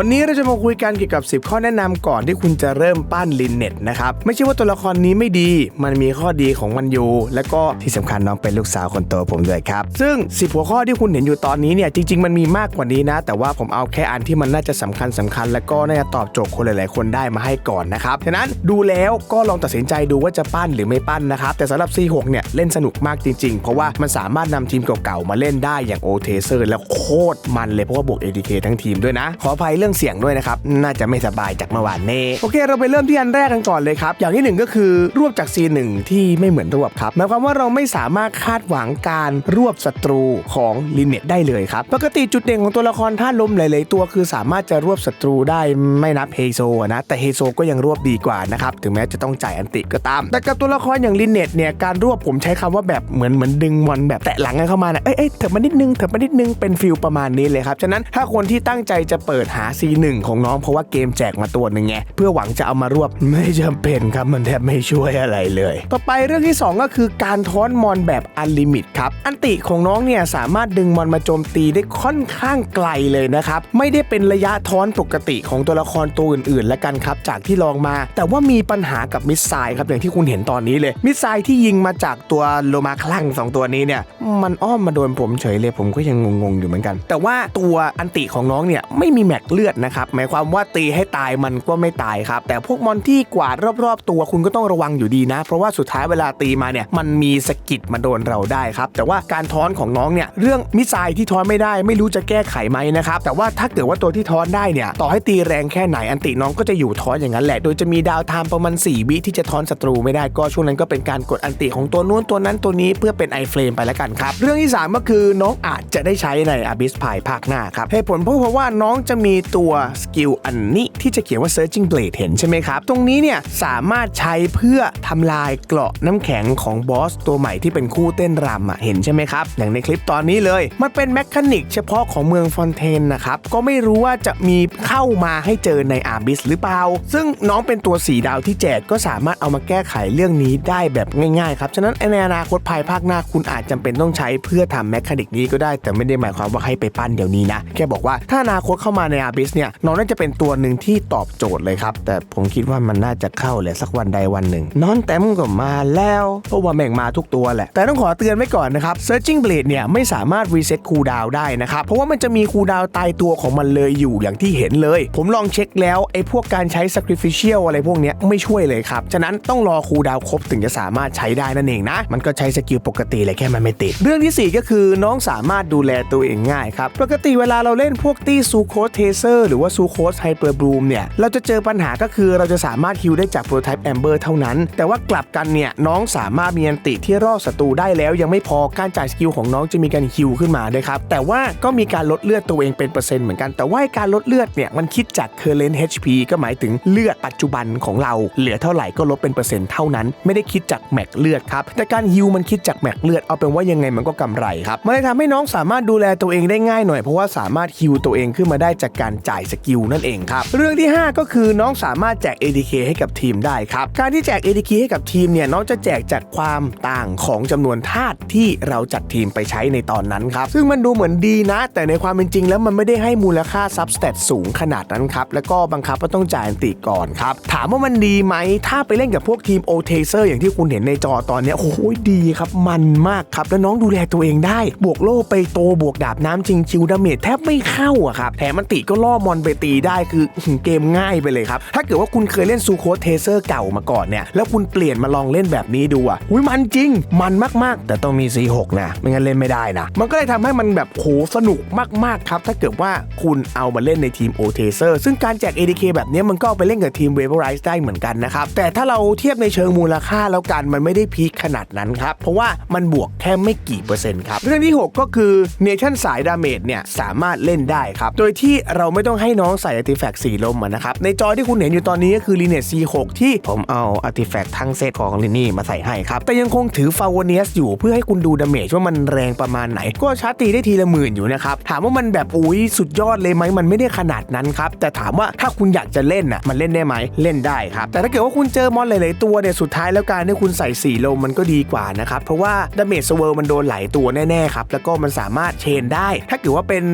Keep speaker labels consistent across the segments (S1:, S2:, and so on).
S1: วันนี้เราจะมาคุยกันเกี่ยวกับ 10 ข้อแนะนำก่อนที่คุณจะเริ่มปั้นลินเน็ตนะครับ ไม่ใช่ว่าตัวละครนี้ไม่ดี มันมีข้อดีของมันอยู่ และก็ที่สำคัญน้องเป็นลูกสาวคนโตผมด้วยครับ ซึ่ง 10 หัวข้อที่คุณเห็นอยู่ตอนนี้เนี่ยจริง ๆ มันมีมากกว่านี้นะ แต่ว่าผมเอาแค่อันที่มันน่าจะสำคัญสคัญ และก็น่าจะตอบโจทย์คนหลาย ๆ คนได้มาให้ก่อนนะครับฉะนั้นดูแล้วก็ลองตัดสินใจดูว่าจะปั้นหรือไม่ปั้นนะครับแต่สำหรับ C6 เนี่ยเล่นสนุกมากจริง ๆ เพราะว่ามันสามารถนำทีมเก่าๆมาเล่นได้อย่างโอเทเซอร์แล้วโคตรมันเลยเพราะว่าบวก ADK ทั้งทีมด้วยนะขออภัยเรื่องเสียงด้วยนะครับ น่าจะไม่สบายจากเมื่อวานนี้โอเค เราไปเริ่มที่อันแรกกันก่อนเลยครับ อย่างที่หนึ่งก็คือรวบจาก C1 ที่ไม่เหมือนรวบครับหมายความว่าเราไม่สามารถคาดหวังการรวบศัตรูของลินเน็ตได้เลยครับ ปกติจุดเด่นของตัวละครท่าลมหลายๆตัว คือสามารถจะรวบศัตรูได้ไม่นับเฮโซนะแต่เฮโซก็ยังรวบดีกว่านะครับถึงแม้จะต้องจ่ายอันติก็ตาม แต่กับตัวละครอย่างลินเน็ตเนี่ยการรวบผมใช้คำว่าแบบเหมือนเหมือนดึงมอนแบบแตะหลังกันเข้ามานะเอ้ยเอ้ยเถิบมานิดนึงเถิบมานิดนึงเป็นฟิลประมาณนี้เลยครับฉะนั้นถ้าคนที่ตั้งใจจะเปิดหา C1 ของน้องเพราะว่าเกมแจกมาตัวหนึ่งไงเพื่อหวังจะเอามารวบไม่จำเป็นครับมันแทบไม่ช่วยอะไรเลย ต่อไปเรื่องที่ 2 ก็คือการท้อนมอนแบบอันลิมิตครับอันติของน้องเนี่ยสามารถดึงมอนมาโจมตีได้ค่อนข้างไกลเลยนะครับไม่ได้เป็นระยะท้อนปกติของตัวละครตัวอื่นๆ และกันครับจากที่ลองมา แต่ว่ามีปัญหากับมิสไซล์ครับอย่างที่คุณเห็นตอนนี้เลย มิสไซล์ที่ยิงมาจากตัวโลมาคลั่งสองตัวนี้เนี่ยมันอ้อมมาโดนผมเฉยเลยผมก็ยังงงๆอยู่เหมือนกัน แต่ว่าตัวอันติของน้องเนี่ยไม่มีแม็กเลือดนะครับหมายความว่าตีให้ตายมันก็ไม่ตายครับ แต่พวกมอนที่กวาดรอบๆ ตัวคุณก็ต้องระวังอยู่ดีนะ เพราะว่าสุดท้ายเวลาตีมาเนี่ยมันมีสกิดมาโดนเราได้ครับ แต่ว่าการท้อนของน้องเนี่ยเรื่องมิสไซล์ที่ท้อนไม่ได้ ไม่รู้จะแก้ไขไหมนะครับแต่ว่าถ้าเกิดว่าตัวที่ท้อนได้เนี่ยต่อให้ตีแรงแค่ไหนอันติน้องก็จะอยู่ท้อนอย่างนั้นแหละ โดยจะมีดาวไทม์ประมาณ4วิที่จะท้อนศัตรูไม่ได้ก็ช่วงนั้นก็เป็นการกดอันติของตัวนู้นตัวนั้นตัวนี้เพื่อเป็นไอเฟลมไปแล้วกันครับเรื่องที่3ก็คือน้องอาจจะได้ใช้ใน Abyss ภายภาคหน้าครับเหตุผลเพราะว่าน้องจะมีตัวสกิลอันนี้ที่จะเขียนว่า Searching Blade เห็นใช่ไหมครับ ตรงนี้เนี่ยสามารถใช้เพื่อทำลายเกราะน้ำแข็งของบอสตัวใหม่ที่เป็นคู่เต้นรำอะเห็นใช่ไหมครับ อย่างในคลิปตอนนี้เลย มันเป็นแมคานิกเฉพาะของเมืองฟอนเทนนะครับ ก็ไม่รู้ว่าจะมีเข้ามาให้เจอในอาบิสหรือเปล่า ซึ่งน้องเป็นตัวสีดาวที่แจกก็สามารถเอามาแก้ไขเรื่องนี้ได้แบบง่ายๆครับฉะนั้นในอนาคตภายภาคหน้าคุณอาจจำเป็นต้องใช้เพื่อทำแมคานิกนี้ก็ได้ แต่ไม่ได้หมายความว่าให้ไปปั้นเดี๋ยวนี้นะ แค่บอกว่าถ้าอนาคตเข้ามาในอาบสเนี่ยน้องน่าจะเป็นตัวหนึ่งที่ตอบโจทย์เลยครับ แต่ผมคิดว่ามันน่าจะเข้าแหละสักวันใดวันหนึ่งนอนแต้มก็มาแล้วเพราะว่าแม่งมาทุกตัวแหละ แต่ต้องขอเตือนไว้ก่อนนะครับ Searching Blade เนี่ยไม่สามารถรีเซ็ตคูลดาวได้นะครับ เพราะว่ามันจะมีคูลดาวตายตัวของมันเลยอยู่อย่างที่เห็นเลย ผมลองเช็คแล้วไอ้พวกการใช้ Sacrificial อะไรพวกเนี้ยไม่ช่วยเลยครับ ฉะนั้นต้องรอคูลดาวครบถึงจะสามารถใช้ได้นั่นเองนะ มันก็ใช้สกิลปกติเลยแค่มันไม่ติด เรื่องที่ 4 ก็คือน้องสามารถดูแลตัวเองง่ายครับ ปกติเวลาเราเล่นพวกตี้ซูโคเทเซอร์หรือว่าซูโคสไฮเปอร์บลูมเนี่ย เราจะเจอปัญหาก็คือเราจะสามารถฮิลได้จากโปรไทป์แอมเบอร์เท่านั้น แต่ว่ากลับกันเนี่ย น้องสามารถมีอันติที่รอดศัตรูได้แล้วยังไม่พอการจ่ายสกิลของน้องจะมีการฮิลขึ้นมาด้วยครับ แต่ว่าก็มีการลดเลือดตัวเองเป็นเปอร์เซ็นต์เหมือนกัน แต่ว่าการลดเลือดเนี่ยมันคิดจาก current HP ก็หมายถึงเลือดปัจจุบันของเรา เหลือเท่าไหร่ก็ลดเป็นเปอร์เซ็นต์เท่านั้น ไม่ได้คิดจากแม็กเลือดครับ แต่การฮิลมันคิดจากแม็กเลือด เอาเป็นว่ายังไงมันก็กำไรครับ มันเลยทำให้น้องสามารถดูแลตัวเองได้ง่ายหน่อยเพราะว่าสามารถฮิลตัวเองขึ้นมาได้จากการจ่ายสกิลนั่นเองครับ เรื่องที่ 5 ก็คือน้องสามารถแจก ADK ให้กับทีมได้ครับ การที่แจก ADK ให้กับทีมเนี่ยน้องจะแจกจากความต่างของจำนวนธาตุที่เราจัดทีมไปใช้ในตอนนั้นครับ ซึ่งมันดูเหมือนดีนะ แต่ในความเป็นจริงแล้วมันไม่ได้ให้มูลค่าซับสเตตสูงขนาดนั้นครับ แล้วก็บังคับว่าต้องจ่ายอันติก่อนครับ ถามว่ามันดีไหม ถ้าไปเล่นกับพวกทีมโอเทเซอร์อย่างที่คุณเห็นในจอตอนนี้โอ้โหดีครับมันมากครับ แล้วน้องดูแลตัวเองได้ บวกโล่ไปโตบวกดาบน้ำจริงชิวดาเมจแทบไม่เข้าอะครับแถมมันติก็ล่อมอนไปตีได้คือเกมง่ายไปเลยครับ ถ้าเกิดว่าคุณเคยเล่นซูโคสเทเซอร์เก่ามาก่อนเนี่ย แล้วคุณเปลี่ยนมาลองเล่นแบบนี้ดูอะอุ้ยมันจริง มันมากๆ แต่ต้องมี C6 นะ ไม่งั้นเล่นไม่ได้นะ มันก็เลยทำให้มันแบบโหสนุกมากๆครับ ถ้าเกิดว่าคุณเอามาเล่นในทีมโอเทเซอร์ซึ่งการแจก ADK แบบนี้มันก็ไปเล่นกับทีมเวเ r ไรส์ได้เหมือนกันนะครับ แต่ถ้าเราเทียบในเชิงมูลค่าแล้วกันมันไม่ได้พีคขนาดนั้นครับ เพราะว่ามันบวกแค่ไม่กี่เปอร์เซ็นต์ครับ เรื่องที่ 6 ก็คือเนชั่นสายดาเมจเนี่ยสามารถเล่นได้ครับ โดยที่เราไไม่ต้องให้น้องใส่อาร์ติแฟกต์สีลมนะครับ ในจอที่คุณเห็นอยู่ตอนนี้ก็คือ l i n e a g C6 ที่ผมเอาอาร์ติแฟกต์ทั้งเซตของลินี่มาใส่ให้ครับ แต่ยังคงถือฟาวเนียสอยู่เพื่อให้คุณดูดาเมจว่ามันแรงประมาณไหน ก็ชาร์จตีได้ทีละหมื่นอยู่นะครับ ถามว่ามันแบบอุ้ยสุดยอดเลยไหมมันไม่ได้ขนาดนั้นครับ แต่ถามว่าถ้าคุณอยากจะเล่นน่ะมันเล่นได้ไหมเล่นได้ครับ แต่ถ้าเกิดว่าคุณเจอมอนหลายๆตัวเนี่ยสุดท้ายแล้วการที่คุณใส่สีลมมันก็ดีกว่านะครับเพราะว่าดาเมจสเวิร์มันโดนหลายตัวแน่ๆครับแล้วก็มันสามารถเชนได้ ถ้าเกิดว่าเป็น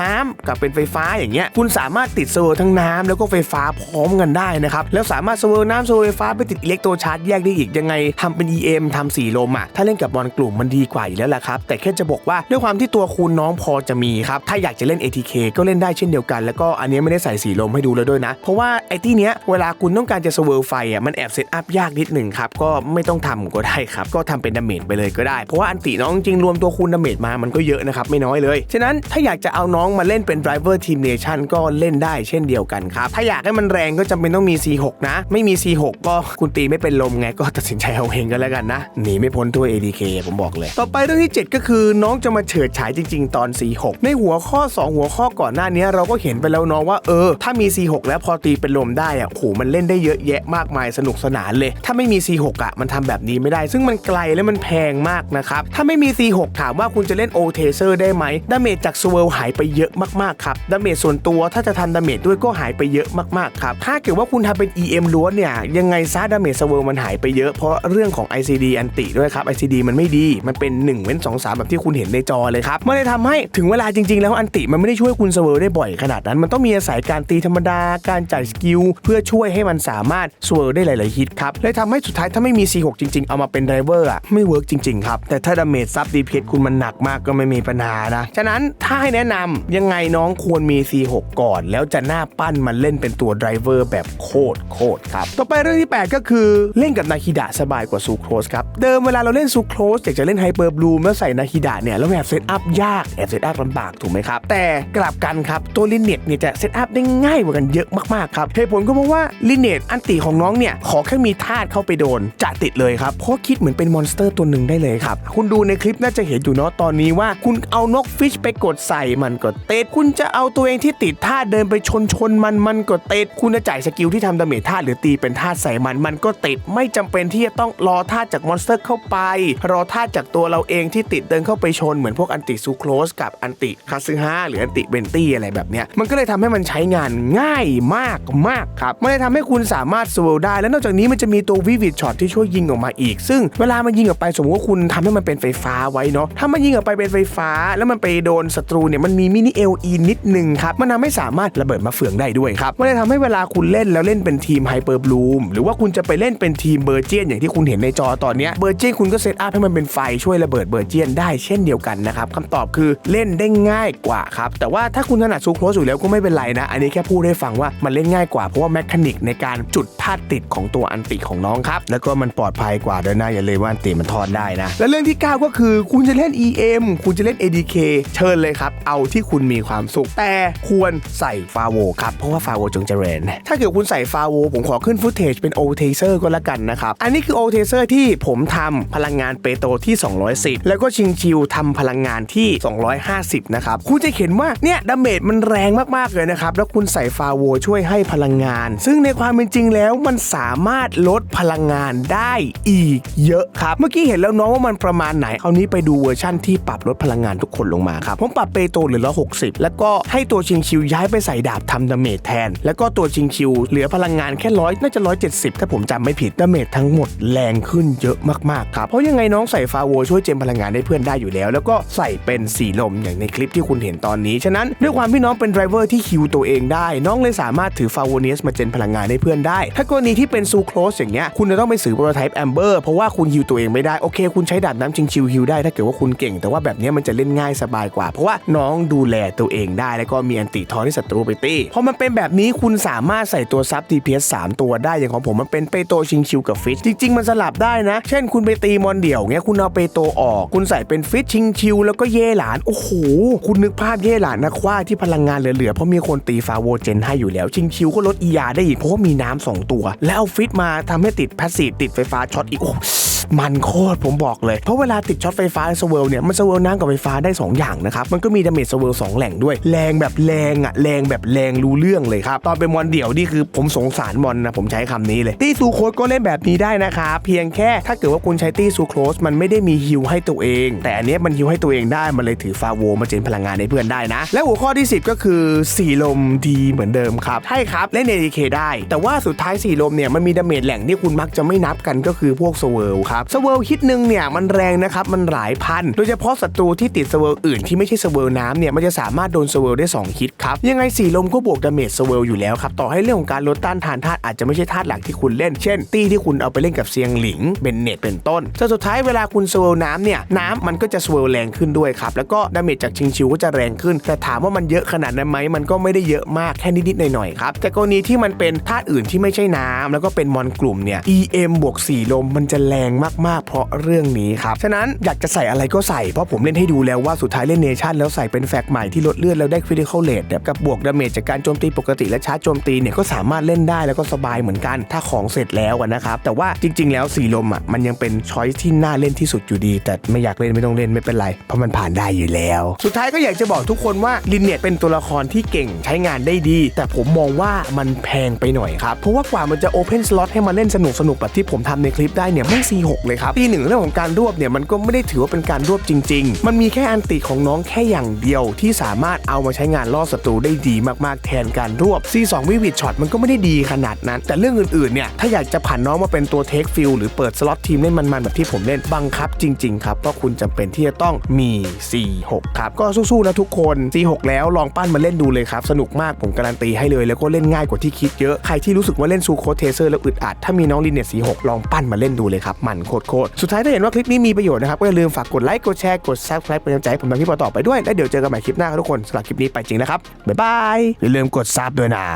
S1: น้ำกับเป็นไฟฟ้าอย่างเงี้ยคุณสามารถติดเซอร์ทั้งน้ำแล้วก็ไฟฟ้าพร้อมกันได้นะครับ แล้วสามารถเซอร์น้ำเซอร์ไฟฟ้าไปติดอิเล็กโทรชาร์จแยกได้อีกยังไงทำเป็น EM ทำสีลมอะถ้าเล่นกับบอลกลุ่มมันดีกว่าอยู่แล้วแหละครับ แต่แค่จะบอกว่าด้วยความที่ตัวคุณน้องพอจะมีครับถ้าอยากจะเล่น ATK ก็เล่นได้เช่นเดียวกัน แล้วก็อันนี้ไม่ได้ใส่สีลมให้ดูแล้วด้วยนะ เพราะว่าไอ้ที่เนี้ยเวลาคุณต้องการจะเซอร์ไฟอะมันแอบเซตอัพยากนิดหนึ่งครับก็ไม่ต้องทำก็ได้ครับก็ทำเป็นดาเมจไปเลยก็ได้เพราะว่าอันติน้องจริงรวมตัวคูณดาเมจมามันก็เยอะนะครับไม่น้อยเลยฉะนั้นถ้าอยากจะเอาน้องมาเล่นเป็น driver team nation ก็เล่นได้เช่นเดียวกันครับ ถ้าอยากให้มันแรงก็จำเป็นต้องมี C6 นะ ไม่มี C6 ก็คุณตีไม่เป็นลมไงก็ตัดสินใจเอาเองกันแล้วกันนะหนีไม่พ้นตัว ADK ผมบอกเลย ต่อไปเรื่องที่ 7 ก็คือน้องจะมาเฉิดฉายจริง ๆ ตอน C6 ในหัวข้อ 2 หัวข้อก่อนหน้านี้เราก็เห็นไปแล้วเนาะว่าเออ ถ้ามี C6 แล้วพอตีเป็นลมได้อะโหมันเล่นได้เยอะแยะมากมายสนุกสนานเลย ถ้าไม่มี C6 อะมันทำแบบนี้ไม่ได้ ซึ่งมันไกลและมันแพงมากนะครับถ้าไม่มี C6 ถามว่าคุณจะเล่น O t a s e r ได้ไหมดาเมจจากสเวลหายไปเยอะมากๆครับดาเมจส่วนตัวถ้าจะทันดาเมจด้วยก็หายไปเยอะมากๆครับ ถ้าเกิดว่าคุณทำเป็น EM ล้วนเนี่ย ยังไงซะดาเมจสเวลมันหายไปเยอะเพราะเรื่องของ ICD อันติด้วยครับ ICD มันไม่ดี มันเป็น 1 เว้น 2 3 แบบที่คุณเห็นในจอเลยครับมันเลยทำให้ถึงเวลาจริง ๆ แล้วอันติมันไม่ได้ช่วยคุณสเวลได้บ่อยขนาดนั้น มันต้องมีอาศัยการตีธรรมดาการจ่ายสกิลเพื่อช่วยให้มันสามารถสเวลได้หลายๆฮิตครับเลยทำให้สุดท้ายถ้าไม่มี C6 จริง ๆ เอามาเป็นไดรเวอร์อะไม่เวิร์กจริงๆครับแต่ถ้าดาเมจซับ DPS คุณมันหนักมากก็ไม่มีปัญหานะฉะนั้นถ้าให้แนะนำยังไงน้องควรมี C6 ก่อน แล้วจะหน้าปั้นมันเล่นเป็นตัวไดรเวอร์แบบโคตรโคตรครับ ต่อไปเรื่องที่ 8 ก็คือเล่นกับนาคิดะสบายกว่าซูโครสครับ เดิมเวลาเราเล่นซูโครสอยากจะเล่นไฮเปอร์บลูมแล้วใส่นาคิดะเนี่ยแล้วแอบเซตอัพยากแอบเซตอัพลำบากถูกไหมครับ แต่กลับกันครับตัวลินเน็ตเนี่ยจะเซตอัพได้ง่ายกว่ากันเยอะมากๆครับเหตุผลก็เพราะว่าลินเน็ตอันติของน้องเนี่ยขอแค่มีธาตุเข้าไปโดนจะติดเลยครับเพราะคิดเหมือนเป็นมอนสเตอร์ตัวหนึ่งได้เลยครับคุณดูในคลิปน่าจะเห็นอยู่เนาะตอนนี้ว่า คุณเอานกฟิชไปกดใส่มันก็เตดคุณจะเอาตัวเองที่ติดธาเดินไปชนชนมันมันก็เตดคุณจะจ่ายสกิลที่ทำดาเมจธาหรือตีเป็นธาใส่มันมันก็ติด ไม่จำเป็นที่จะต้องรอธาจากมอนสเตอร์เข้าไป รอธาจากตัวเราเองที่ติดเดินเข้าไปชนเหมือนพวกอันติซูโครสกับอันติคาซึฮาหรืออันติเบนตี้อะไรแบบเนี้ยมันก็เลยทำให้มันใช้งานง่ายมากมากครับมันเลยทำให้คุณสามารถสวลได้ และนอกจากนี้มันจะมีตัววิวิดช็อตที่ช่วยยิงออกมาอีก ซึ่งเวลามันยิงออกไปสมมติว่าคุณทำให้มันเป็นไฟฟ้าไว้เนาะถ้ามันยิงออกไปเป็นไฟฟ้า แล้วมันไปโดนศัตรูเนี่ยมันมีมินิเอลีนิดนึงครับมันทำให้สามารถระเบิดมาเฟืองได้ด้วยครับมันเลยทำให้เวลาคุณเล่นแล้วเล่นเป็นทีมไฮเปอร์บลูมหรือว่าคุณจะไปเล่นเป็นทีมเบอร์เจียนอย่างที่คุณเห็นในจอตอนเนี้ยเบอร์เจียนคุณก็เซตอัพให้มันเป็นไฟช่วยระเบิดเบอร์เจียนได้เช่นเดียวกันนะครับคำตอบคือเล่นได้ง่ายกว่าครับแต่ว่าถ้าคุณถนัดซูโครสอยู่แล้วก็ไม่เป็นไรนะ อันนี้แค่พูดให้ฟังว่ามันเล่นง่ายกว่าเพราะว่าแมคานิกในการจุดธาตุติดของตัวอันติของน้องครับแล้วก็มันปลอดภัยกว่าด้วยนะอย่าเลยว่าอันติมันทอดได้นะและเรื่องที่ 9 ก็คือคุณจะเล่น EM คุณจะเล่น ADK เชิญเลยครับเอาที่คุณมีความสุขแต่ควรใส่ฟาโวครับ เพราะว่าฟาโวจงเจริญ ถ้าเกิดคุณใส่ฟาโวผมขอขึ้นฟุตเทจเป็น o t a s e r ก็แล้วกันนะครับ อันนี้คือ o t a s e r ที่ผมทำพลังงานเปโตรที่ 210 แล้วก็ชิงชิวทำพลังงานที่ 250 นะครับ คุณจะเห็นว่าเนี่ยดาเมจมันแรงมากๆเลยนะครับ แล้วคุณใส่ฟาโวช่วยให้พลังงาน ซึ่งในความเป็นจริงแล้วมันสามารถลดพลังงานได้อีกเยอะครับ เมื่อกี้เห็นแล้วน้องว่ามันประมาณไหนคราวนี้ไปดูเวอร์ชั่นที่ปรับลดพลังงานทุกคนลงมาครับผมปรับเปโตรเหลือ160 แล้วก็ให้ตัวชิงชิวย้ายไปใส่ดาบทำดาเมจแทน แล้วก็ตัวชิงชิวเหลือพลังงานแค่ร้อยน่าจะ170ถ้าผมจำไม่ผิดดาเมจทั้งหมดแรงขึ้นเยอะมากๆครับเพราะยังไงน้องใส่ฟาโวช่วยเจมพลังงานให้เพื่อนได้อยู่แล้ว แล้วก็ใส่เป็นสีลมอย่างในคลิปที่คุณเห็นตอนนี้ฉะนั้นด้วยความที่น้องเป็นไดรเวอร์ที่คิวตัวเองได้ น้องเลยสามารถถือฟาโวเนียสมาเจนพลังงานให้เพื่อนได้ ถ้ากรณีที่เป็นซูโครสอย่างเงี้ยคุณจะต้องไปซื้อโปรโตไทป์แอมเบอร์เพราะว่าคุณฮิวตัวเองไม่ได้โอเคคุณใช้ดาบน้ำชิงชิวฮิวได้ถ้าเกิดว่าคุณเก่ง แต่ว่าแบบนี้มันจะเล่นง่ายสบายกว่า เพราะว่าน้องดูแลตัวเองได้แล้วก็มีอันติทอนที่ศัตรูไปตีพอมันเป็นแบบนี้คุณสามารถใส่ตัวซับ DPS 3 ตัวได้อย่างของผมมันเป็นเปโตชิงชิวกับฟิชจริง ๆ มันสลับได้นะ เช่นคุณไปตีมอนเดี่ยวเงี้ยคุณเอาเปโตออก คุณใส่เป็นฟิชชิงชิวแล้วก็เย่หลานโอ้โหคุณนึกภาพเย่หลานนักคว้าที่พลังงานเหลือๆเพราะมีคนตีฟาโวเจนให้อยู่แล้วชิงชิวก็ลดอียาได้อีกเพราะว่ามีน้ำสองตัว แล้วเอาฟิตมาทำให้ติดแพสซีฟติดไฟฟ้าช็อตอีกโอ้ มันโคตรผมบอกเลย เพราะเวลาติดช็อตไฟฟ้าสเวลเนี่ยมันสเวลน้ำกับไฟฟ้าได้ 2 อย่างนะครับ มันก็มีดาเมจสเวลสองแหล่งด้วย แรงแบบแรงอะแรงแบบแรงรู้เรื่องเลยครับ ตอนเป็นมอนเดี่ยวนี่คือผมสงสารมอนนะผมใช้คำนี้เลย ตี้ซูโคสก็เล่นแบบนี้ได้นะครับเพียงแค่ถ้าเกิดว่าคุณใช้ตี้ซูโคสมันไม่ได้มีฮิวให้ตัวเอง แต่อันนี้มันฮิวให้ตัวเองได้มันเลยถือฟาโวมาเจนพลังงานให้เพื่อนได้นะ และหัวข้อที่ 10 ก็คือสีลมดีเหมือนเดิมครับใช่ครับเล่น ADK ได้ แต่ว่าสุดท้ายสีลมเนี่ยมันมีดาเมจแหล่งที่คุณมักจะไม่นับกันก็คือพวกสเวลครับสเวิลฮิตหนึ่งเนี่ยมันแรงนะครับมันหลายพัน โดยเฉพาะศัตรูที่ติดสเวิลอื่นที่ไม่ใช่สเวิลน้ำเนี่ยมันจะสามารถโดนสเวิลได้สองฮิตครับ ยังไงสีลมก็บวกดาเมจสเวิลอยู่แล้วครับ ต่อให้เรื่องของการลดต้านทานธาตุอาจจะไม่ใช่ธาตุหลักที่คุณเล่น เช่น ตีที่คุณเอาไปเล่นกับเซียงหลิงเบนเน็ตเป็นต้นแต่สุดท้ายเวลาคุณสเวิลน้ำเนี่ยน้ำมันก็จะสเวิลแรงขึ้นด้วยครับแล้วก็ดาเมจจากชิงชิวก็จะแรงขึ้น แต่ถามว่ามันเยอะขนาดนั้นไหมมันก็ไม่ได้เยอะมากแค่นิดๆหน่อยๆครับแต่กรณีที่มันเป็นธาตุอื่นที่ไม่ใช่น้ำแล้วก็เป็นมอนกลุ่มเนี่ย EM บวก4ลมมันจะแรงมากๆ เพราะเรื่องนี้ครับ ฉะนั้นอยากจะใส่อะไรก็ใส่ เพราะผมเล่นให้ดูแล้วว่าสุดท้ายเล่นเนชั่นแล้วใส่เป็นแฟกใหม่ที่ลดเลือดแล้วได้คริติคอลเลทกับบวกดาเมจจากการโจมตีปกติและชาร์จโจมตีเนี่ยก็สามารถเล่นได้แล้วก็สบายเหมือนกัน ถ้าของเสร็จแล้วนะครับแต่ว่าจริง ๆ แล้วสีลมอะมันยังเป็นช้อยที่น่าเล่นที่สุดอยู่ดี แต่ไม่อยากเล่นไม่ต้องเล่นไม่เป็นไรเพราะมันผ่านได้อยู่แล้ว สุดท้ายก็อยากจะบอกทุกคนว่าลินเน็ตเป็นตัวละครที่เก่งใช้งานได้ดี แต่ผมมองว่ามันแพงไปหน่อยครับเพราะว่ากว่ามันจะโอเพนสล็อตให้มาเล่นสนุกสนุกแบบที่ผมทำในคลิปได้เนี่ยไม่ C6 เลยครับ ปีหนึ่งเรื่องของการรวบเนี่ยมันก็ไม่ได้ถือว่าเป็นการรวบจริง ๆ มันมีแค่อันติของน้องแค่อย่างเดียว ที่สามารถเอามาใช้งานล่อศัตรูได้ดีมากๆแทนการรวบ C2 วิวิดช็อตมันก็ไม่ได้ดีขนาดนั้น แต่เรื่องอื่นๆเนี่ยถ้าอยากจะผ่านน้องมาเป็นตัวเทคฟิลหรือเปิดสล็อตทีมเล่นมันๆแบบที่ผมเล่นบังคับจริงๆครับเพราะคุณจำเป็นที่จะต้องมี C6 ครับก็สู้ๆนะทุกคน C6 แล้วลองปั้นมาเล่นดูเลยครับสนุกมากผมการันตีให้เลย แล้วก็เล่นง่ายกว่าที่คิดเยอะใครที่รู้สึกว่าเล่นซูโคเทเซอร์แล้วอึดอัดถ้ามีน้องลินเนต C6 ลองปั้นมาเล่นดูเลยครับมันโคตรๆสุดท้ายถ้าเห็นว่าคลิปนี้มีประโยชน์นะครับก็อย่าลืมฝากกดไลค์กดแชร์กดซับสไครป์เป็นกำลังใจให้ผมทำคลิปต่อไปด้วยแล้วเดี๋ยวเจอกันใหม่คลิปหน้าครับทุกคนสำหรับคลิปนี้ไปจริงนะครับบ๊ายบายอย่าลืมกดซับด้วยนะ